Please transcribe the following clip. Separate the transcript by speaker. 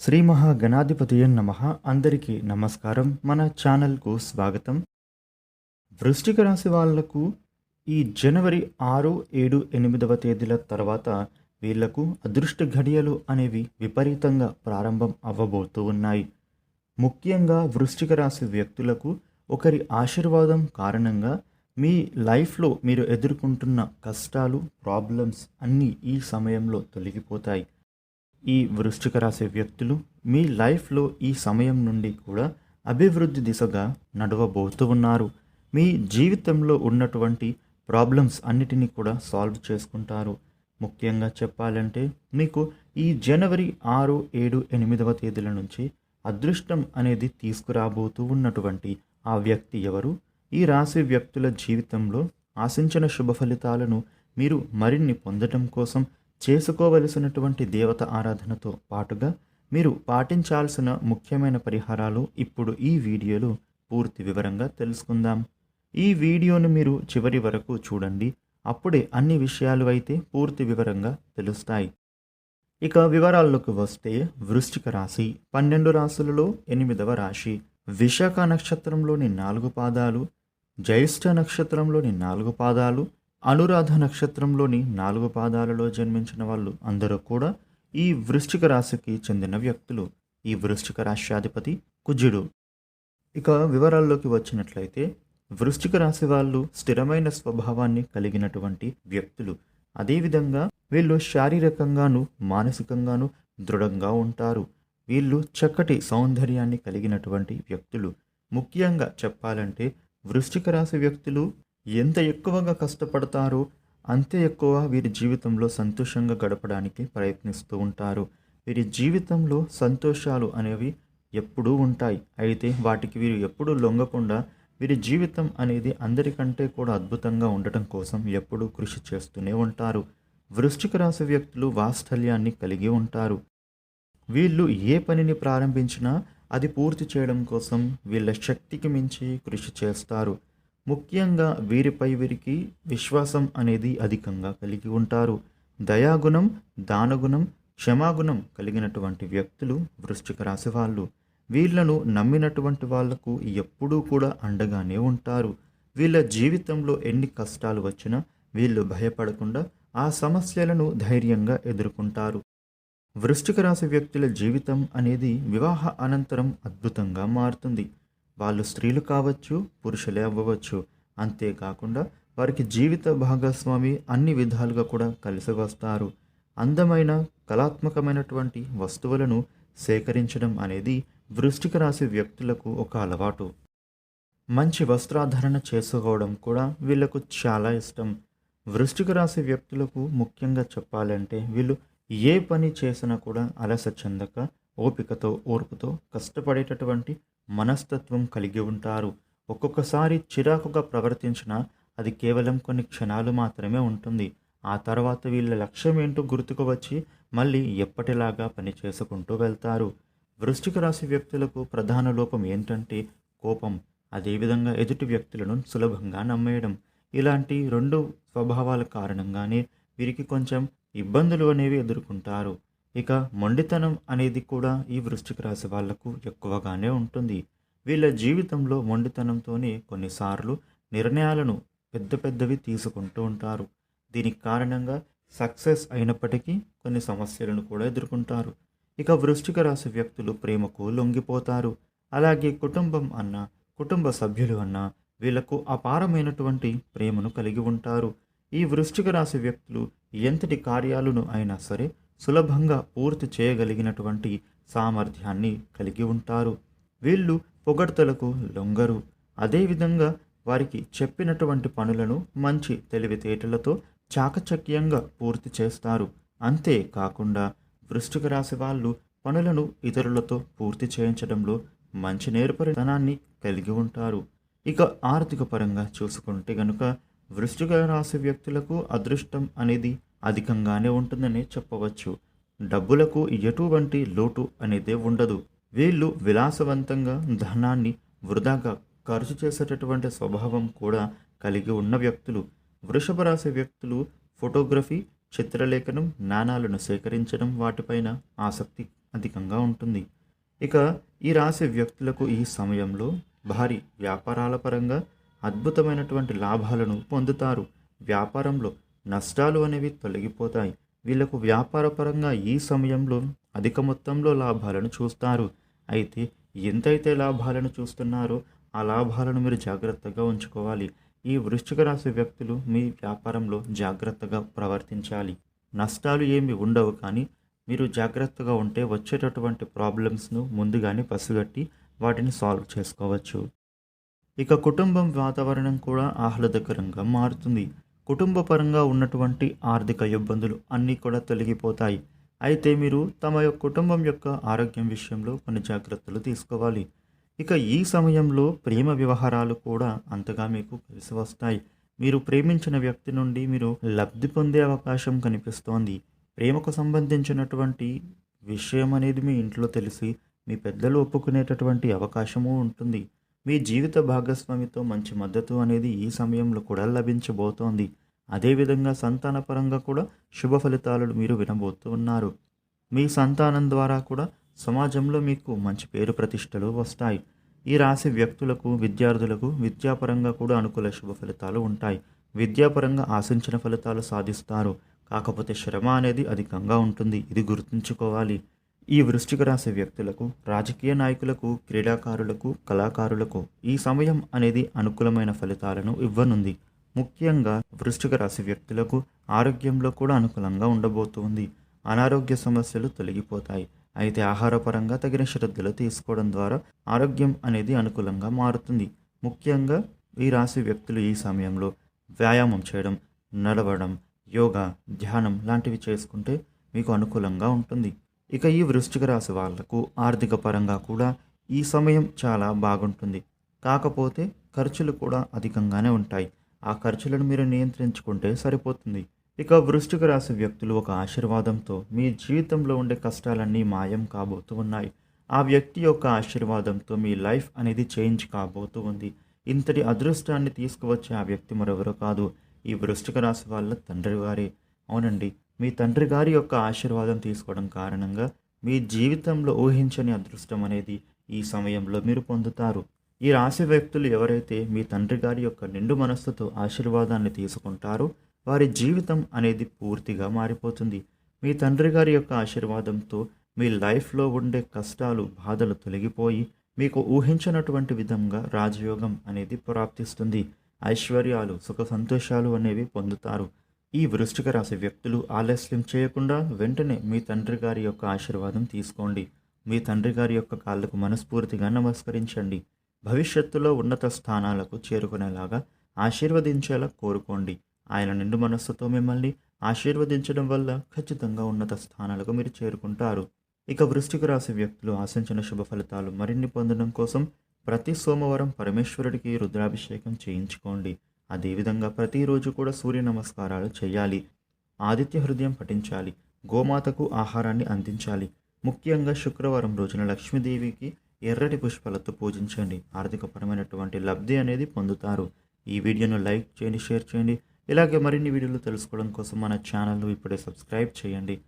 Speaker 1: శ్రీ మహాగణాధిపతియ నమ. అందరికీ నమస్కారం. మన ఛానల్కు స్వాగతం. వృష్టిక రాశి వాళ్ళకు ఈ జనవరి ఆరు ఏడు ఎనిమిదవ తేదీల తర్వాత వీళ్ళకు అదృష్ట ఘడియలు అనేవి విపరీతంగా ప్రారంభం అవ్వబోతూ ఉన్నాయి. ముఖ్యంగా వృష్టిక రాశి వ్యక్తులకు ఒకరి ఆశీర్వాదం కారణంగా మీ లైఫ్లో మీరు ఎదుర్కొంటున్న కష్టాలు ప్రాబ్లమ్స్ అన్నీ ఈ సమయంలో తొలగిపోతాయి. ఈ వృశ్చిక రాశి వ్యక్తులు మీ లైఫ్లో ఈ సమయం నుండి కూడా అభివృద్ధి దిశగా నడవబోతూ ఉన్నారు. మీ జీవితంలో ఉన్నటువంటి ప్రాబ్లమ్స్ అన్నిటినీ కూడా సాల్వ్ చేసుకుంటారు. ముఖ్యంగా చెప్పాలంటే మీకు ఈ జనవరి ఆరు ఏడు ఎనిమిదవ తేదీల నుంచి అదృష్టం అనేది తీసుకురాబోతూ ఉన్నటువంటి ఆ వ్యక్తి ఎవరు? ఈ రాశి వ్యక్తుల జీవితంలో ఆశించిన శుభ ఫలితాలను మీరు మరిన్ని పొందటం కోసం చేసుకోవలసినటువంటి దేవత ఆరాధనతో పాటుగా మీరు పాటించాల్సిన ముఖ్యమైన పరిహారాలు ఇప్పుడు ఈ వీడియోలో పూర్తి వివరంగా తెలుసుకుందాం. ఈ వీడియోను మీరు చివరి వరకు చూడండి. అప్పుడే అన్ని విషయాలు అయితే పూర్తి వివరంగా తెలుస్తాయి. ఇక వివరాల్లోకి వస్తే వృశ్చిక రాశి పన్నెండు రాశులలో ఎనిమిదవ రాశి విశాఖ నక్షత్రంలోని నాలుగు పాదాలు జ్యేష్ఠ నక్షత్రంలోని నాలుగు పాదాలు అనురాధ నక్షత్రంలోని నాలుగు పాదాలలో జన్మించిన వాళ్ళు అందరూ కూడా ఈ వృశ్చిక రాశికి చెందిన వ్యక్తులు. ఈ వృశ్చిక రాశ్యాధిపతి కుజుడు. ఇక వివరాల్లోకి వచ్చినట్లయితే వృశ్చిక రాశి వాళ్ళు స్థిరమైన స్వభావాన్ని కలిగినటువంటి వ్యక్తులు. అదేవిధంగా వీళ్ళు శారీరకంగాను మానసికంగాను దృఢంగా ఉంటారు. వీళ్ళు చక్కటి సౌందర్యాన్ని కలిగినటువంటి వ్యక్తులు. ముఖ్యంగా చెప్పాలంటే వృశ్చిక రాశి వ్యక్తులు ఎంత ఎక్కువగా కష్టపడతారో అంతే ఎక్కువ వీరి జీవితంలో సంతోషంగా గడపడానికి ప్రయత్నిస్తూ ఉంటారు. వీరి జీవితంలో సంతోషాలు అనేవి ఎప్పుడూ ఉంటాయి. అయితే వాటికి వీరు ఎప్పుడూ లొంగకుండా వీరి జీవితం అనేది అందరికంటే కూడా అద్భుతంగా ఉండటం కోసం ఎప్పుడూ కృషి చేస్తూనే ఉంటారు. వృశ్చిక రాశి వ్యక్తులు వాత్సల్యాన్ని కలిగి ఉంటారు. వీళ్ళు ఏ పనిని ప్రారంభించినా అది పూర్తి చేయడం కోసం వీళ్ళ శక్తికి మించి కృషి చేస్తారు. ముఖ్యంగా వీరిపై వీరికి విశ్వాసం అనేది అధికంగా కలిగి ఉంటారు. దయాగుణం దానగుణం క్షమాగుణం కలిగినటువంటి వ్యక్తులు వృశ్చిక రాశి వాళ్ళు. వీళ్ళను నమ్మినటువంటి వాళ్ళకు ఎప్పుడూ కూడా అండగానే ఉంటారు. వీళ్ళ జీవితంలో ఎన్ని కష్టాలు వచ్చినా వీళ్ళు భయపడకుండా ఆ సమస్యలను ధైర్యంగా ఎదుర్కొంటారు. వృశ్చిక రాశి వ్యక్తుల జీవితం అనేది వివాహ అనంతరం అద్భుతంగా మారుతుంది. వాళ్ళు స్త్రీలు కావచ్చు పురుషులే అవ్వవచ్చు. అంతేకాకుండా వారికి జీవిత భాగస్వామి అన్ని విధాలుగా కూడా కలిసి వస్తారు అందమైన కళాత్మకమైనటువంటి వస్తువులను సేకరించడం అనేది వృష్టిక రాశి వ్యక్తులకు ఒక అలవాటు. మంచి వస్త్రాధరణ చేసుకోవడం కూడా వీళ్ళకు చాలా ఇష్టం. వృష్టిక రాశి వ్యక్తులకు ముఖ్యంగా చెప్పాలంటే వీళ్ళు ఏ పని చేసినా కూడా అలస చెందక ఓపికతో ఓర్పుతో కష్టపడేటటువంటి మనస్తత్వం కలిగి ఉంటారు. ఒక్కొక్కసారి చిరాకుగా ప్రవర్తించిన అది కేవలం కొన్ని క్షణాలు మాత్రమే ఉంటుంది. ఆ తర్వాత వీళ్ళ లక్ష్యం ఏంటో గుర్తుకు వచ్చి మళ్ళీ ఎప్పటిలాగా పని చేసుకుంటూ వెళ్తారు. వృష్టిక రాశి వ్యక్తులకు ప్రధాన లోపం ఏంటంటే కోపం. అదేవిధంగా ఎదుటి వ్యక్తులను సులభంగా నమ్మేయడం. ఇలాంటి రెండు స్వభావాల కారణంగానే వీరికి కొంచెం ఇబ్బందులు అనేవి ఎదుర్కొంటారు. ఇక మొండితనం అనేది కూడా ఈ వృష్టికి రాశి వాళ్ళకు ఎక్కువగానే ఉంటుంది. వీళ్ళ జీవితంలో మొండితనంతోనే కొన్నిసార్లు నిర్ణయాలను పెద్ద పెద్దవి తీసుకుంటూ ఉంటారు. దీనికి కారణంగా సక్సెస్ అయినప్పటికీ కొన్ని సమస్యలను కూడా ఎదుర్కొంటారు. ఇక వృష్టిక రాశి వ్యక్తులు ప్రేమకు లొంగిపోతారు. అలాగే కుటుంబం అన్న కుటుంబ సభ్యులు అన్న వీళ్ళకు అపారమైనటువంటి ప్రేమను కలిగి ఉంటారు. ఈ వృష్టిక రాశి వ్యక్తులు ఎంతటి కార్యాలను అయినా సరే సులభంగా పూర్తి చేయగలిగినటువంటి సామర్థ్యాన్ని కలిగి ఉంటారు. వీళ్ళు పొగడ్తలకు లొంగరు. అదేవిధంగా వారికి చెప్పినటువంటి పనులను మంచి తెలివితేటలతో చాకచక్యంగా పూర్తి చేస్తారు. అంతేకాకుండా వృష్టిక రాశి వాళ్ళు పనులను ఇతరులతో పూర్తి చేయించడంలో మంచి నేర్పరితనాన్ని కలిగి ఉంటారు. ఇక ఆర్థిక పరంగా చూసుకుంటే గనుక వృష్టిక రాశి వ్యక్తులకు అదృష్టం అనేది అధికంగానే ఉంటుందని చెప్పవచ్చు. డబ్బులకు ఎటువంటి లోటు అనేది ఉండదు. వీళ్ళు విలాసవంతంగా ధనాన్ని వృధాగా ఖర్చు చేసేటటువంటి స్వభావం కూడా కలిగి ఉన్న వ్యక్తులు. వృషభ రాశి వ్యక్తులు ఫోటోగ్రఫీ చిత్రలేఖనం నాణాలను సేకరించడం వాటిపైన ఆసక్తి అధికంగా ఉంటుంది. ఇక ఈ రాశి వ్యక్తులకు ఈ సమయంలో భారీ వ్యాపారాల పరంగా అద్భుతమైనటువంటి లాభాలను పొందుతారు. వ్యాపారంలో నష్టాలు అనేవి తొలగిపోతాయి. వీళ్ళకు వ్యాపారపరంగా ఈ సమయంలో అధిక మొత్తంలో లాభాలను చూస్తారు. అయితే ఎంతైతే లాభాలను చూస్తున్నారో ఆ లాభాలను మీరు జాగ్రత్తగా ఉంచుకోవాలి. ఈ వృశ్చిక రాశి వ్యక్తులు మీ వ్యాపారంలో జాగ్రత్తగా ప్రవర్తించాలి. నష్టాలు ఏమి ఉండవు కానీ మీరు జాగ్రత్తగా ఉంటే వచ్చేటటువంటి ప్రాబ్లమ్స్ను ముందుగానే పసిగట్టి వాటిని సాల్వ్ చేసుకోవచ్చు. ఇక కుటుంబం వాతావరణం కూడా ఆహ్లాదకరంగా మారుతుంది. కుటుంబపరంగా ఉన్నటువంటి ఆర్థిక ఇబ్బందులు అన్నీ కూడా తొలగిపోతాయి. అయితే మీరు తమ యొక్క కుటుంబం యొక్క ఆరోగ్యం విషయంలో కొన్ని జాగ్రత్తలు తీసుకోవాలి. ఇక ఈ సమయంలో ప్రేమ వ్యవహారాలు కూడా అంతగా మీకు కలిసి వస్తాయి. మీరు ప్రేమించిన వ్యక్తి నుండి మీరు లబ్ధి పొందే అవకాశం కనిపిస్తోంది. ప్రేమకు సంబంధించినటువంటి విషయం అనేది మీ ఇంట్లో తెలిసి మీ పెద్దలు ఒప్పుకునేటటువంటి అవకాశము ఉంటుంది. మీ జీవిత భాగస్వామితో మంచి మద్దతు అనేది ఈ సమయంలో కూడా లభించబోతోంది. అదేవిధంగా సంతానపరంగా కూడా శుభ ఫలితాలను మీరు వినబోతూ ఉన్నారు. మీ సంతానం ద్వారా కూడా సమాజంలో మీకు మంచి పేరు ప్రతిష్టలు వస్తాయి. ఈ రాశి వ్యక్తులకు విద్యార్థులకు విద్యాపరంగా కూడా అనుకూల శుభ ఫలితాలు ఉంటాయి. విద్యాపరంగా ఆశించిన ఫలితాలు సాధిస్తారు. కాకపోతే శ్రమ అనేది అధికంగా ఉంటుంది. ఇది గుర్తుంచుకోవాలి. ఈ వృష్టికి రాశి వ్యక్తులకు రాజకీయ నాయకులకు క్రీడాకారులకు కళాకారులకు ఈ సమయం అనేది అనుకూలమైన ఫలితాలను ఇవ్వనుంది. ముఖ్యంగా వృష్టిక రాశి వ్యక్తులకు ఆరోగ్యంలో కూడా అనుకూలంగా ఉండబోతుంది. అనారోగ్య సమస్యలు తొలగిపోతాయి. అయితే ఆహారపరంగా తగిన శ్రద్ధలు తీసుకోవడం ద్వారా ఆరోగ్యం అనేది అనుకూలంగా మారుతుంది. ముఖ్యంగా ఈ రాశి వ్యక్తులు ఈ సమయంలో వ్యాయామం చేయడం నడవడం యోగా ధ్యానం లాంటివి చేసుకుంటే మీకు అనుకూలంగా ఉంటుంది. ఇక ఈ వృశ్చిక రాశి వాళ్ళకు ఆర్థిక పరంగా కూడా ఈ సమయం చాలా బాగుంటుంది. కాకపోతే ఖర్చులు కూడా అధికంగానే ఉంటాయి. ఆ ఖర్చులను మీరు నియంత్రించుకుంటే సరిపోతుంది. ఇక వృశ్చిక రాశి వ్యక్తులు ఒక ఆశీర్వాదంతో మీ జీవితంలో ఉండే కష్టాలన్నీ మాయం కాబోతూ ఉన్నాయి. ఆ వ్యక్తి యొక్క ఆశీర్వాదంతో మీ లైఫ్ అనేది చేంజ్ కాబోతూ ఉంది. ఇంతటి అదృష్టాన్ని తీసుకువచ్చే ఆ వ్యక్తి మరెవరో కాదు. ఈ వృశ్చిక రాశి వాళ్ళ తండ్రి వారే. అవునండి. మీ తండ్రి గారి యొక్క ఆశీర్వాదం తీసుకోవడం కారణంగా మీ జీవితంలో ఊహించని అదృష్టం అనేది ఈ సమయంలో మీరు పొందుతారు. ఈ రాశి వ్యక్తులు ఎవరైతే మీ తండ్రి గారి యొక్క నిండు మనస్సుతో ఆశీర్వాదాన్ని తీసుకుంటారో వారి జీవితం అనేది పూర్తిగా మారిపోతుంది. మీ తండ్రి గారి యొక్క ఆశీర్వాదంతో మీ లైఫ్లో ఉండే కష్టాలు బాధలు తొలగిపోయి మీకు ఊహించినటువంటి విధంగా రాజయోగం అనేది ప్రాప్తిస్తుంది. ఐశ్వర్యాలు సుఖ సంతోషాలు అనేవి పొందుతారు. ఈ వృశ్చిక రాశి వ్యక్తులు ఆలస్యం చేయకుండా వెంటనే మీ తండ్రి గారి యొక్క ఆశీర్వాదం తీసుకోండి. మీ తండ్రి గారి యొక్క కాళ్ళకు మనస్ఫూర్తిగా నమస్కరించండి. భవిష్యత్తులో ఉన్నత స్థానాలకు చేరుకునేలాగా ఆశీర్వదించేలా కోరుకోండి. ఆయన నిండు మనస్సుతో మిమ్మల్ని ఆశీర్వదించడం వల్ల ఖచ్చితంగా ఉన్నత స్థానాలకు మీరు చేరుకుంటారు. ఇక వృష్టికి రాశి వ్యక్తులు ఆశించిన శుభ ఫలితాలు మరిన్ని పొందడం కోసం ప్రతి సోమవారం పరమేశ్వరుడికి రుద్రాభిషేకం చేయించుకోండి. అదేవిధంగా ప్రతిరోజు కూడా సూర్య నమస్కారాలు చేయాలి. ఆదిత్య హృదయం పఠించాలి. గోమాతకు ఆహారాన్ని అందించాలి. ముఖ్యంగా శుక్రవారం రోజున లక్ష్మీదేవికి ఎర్రటి పుష్పాలతో పూజించండి. ఆర్థికపరమైనటువంటి లబ్ధి అనేది పొందుతారు. ఈ వీడియోను లైక్ చేయండి షేర్ చేయండి. ఇలాగే మరిన్ని వీడియోలు తెలుసుకోవడం కోసం మన ఛానల్ను ఇప్పుడే సబ్స్క్రైబ్ చేయండి.